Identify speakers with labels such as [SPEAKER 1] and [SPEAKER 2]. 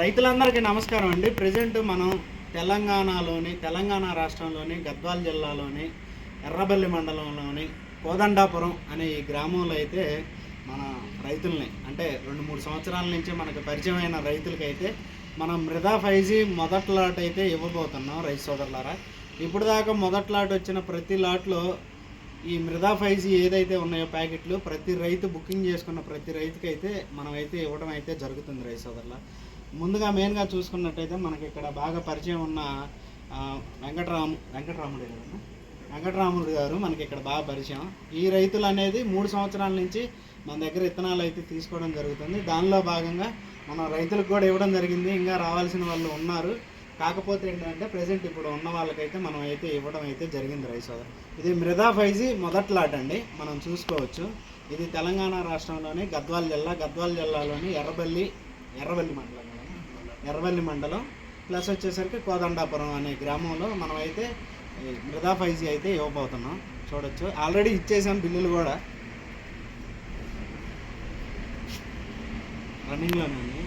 [SPEAKER 1] రైతులందరికీ నమస్కారం అండి. ప్రజెంట్ మనం తెలంగాణలోని తెలంగాణ రాష్ట్రంలోని గద్వాల్ జిల్లాలోని ఎర్రబల్లి మండలంలోని కోదండాపురం అనే ఈ గ్రామంలో అయితే మన రైతుల్ని అంటే రెండు మూడు సంవత్సరాల నుంచి మనకు పరిచయమైన రైతులకైతే మనం మృదా ఫైజీ మొదటి లాట్ అయితే ఇవ్వబోతున్నాం రైతు సోదరులారా. ఇప్పుడు దాకా మొదటి లాట్ వచ్చిన ప్రతి లాట్లో ఈ మృదా ఫైజీ ఏదైతే ఉన్నాయో ప్యాకెట్లు ప్రతి రైతు బుకింగ్ చేసుకున్న ప్రతి రైతుకైతే మనం అయితే ఇవ్వడం అయితే జరుగుతుంది రైతు సోదరుల ముందుగా మెయిన్గా చూసుకున్నట్టయితే మనకి ఇక్కడ బాగా పరిచయం ఉన్న వెంకటరాము వెంకటరాముడు గారు వెంకటరాముడు గారు మనకి ఇక్కడ బాగా పరిచయం. ఈ రైతులు అనేది మూడు సంవత్సరాల నుంచి మన దగ్గర విత్తనాలు అయితే తీసుకోవడం జరుగుతుంది. దానిలో భాగంగా మనం రైతులకు కూడా ఇవ్వడం జరిగింది. ఇంకా రావాల్సిన వాళ్ళు ఉన్నారు. కాకపోతే ఏంటంటే ప్రజెంట్ ఇప్పుడు ఉన్న వాళ్ళకైతే మనం అయితే ఇవ్వడం అయితే జరిగింది రైస్ ఇది మృదా ఫైజీ మొదటి లాట్ అండి. మనం చూసుకోవచ్చు. ఇది తెలంగాణ రాష్ట్రంలోని గద్వాల్ జిల్లా. గద్వాల్ జిల్లాలోని ఎర్రబల్లి ఎర్రబల్లి మండలం ఎర్రవల్లి మండలం. ప్లస్ వచ్చేసరికి కోదండాపురం అనే గ్రామంలో మనం అయితే ఈ మృదా ఫైజీ అయితే ఇవ్వబోతున్నాం. చూడొచ్చు. ఆల్రెడీ ఇచ్చేసాం బిల్లులు కూడా. రన్నింగ్లోనే ఉంది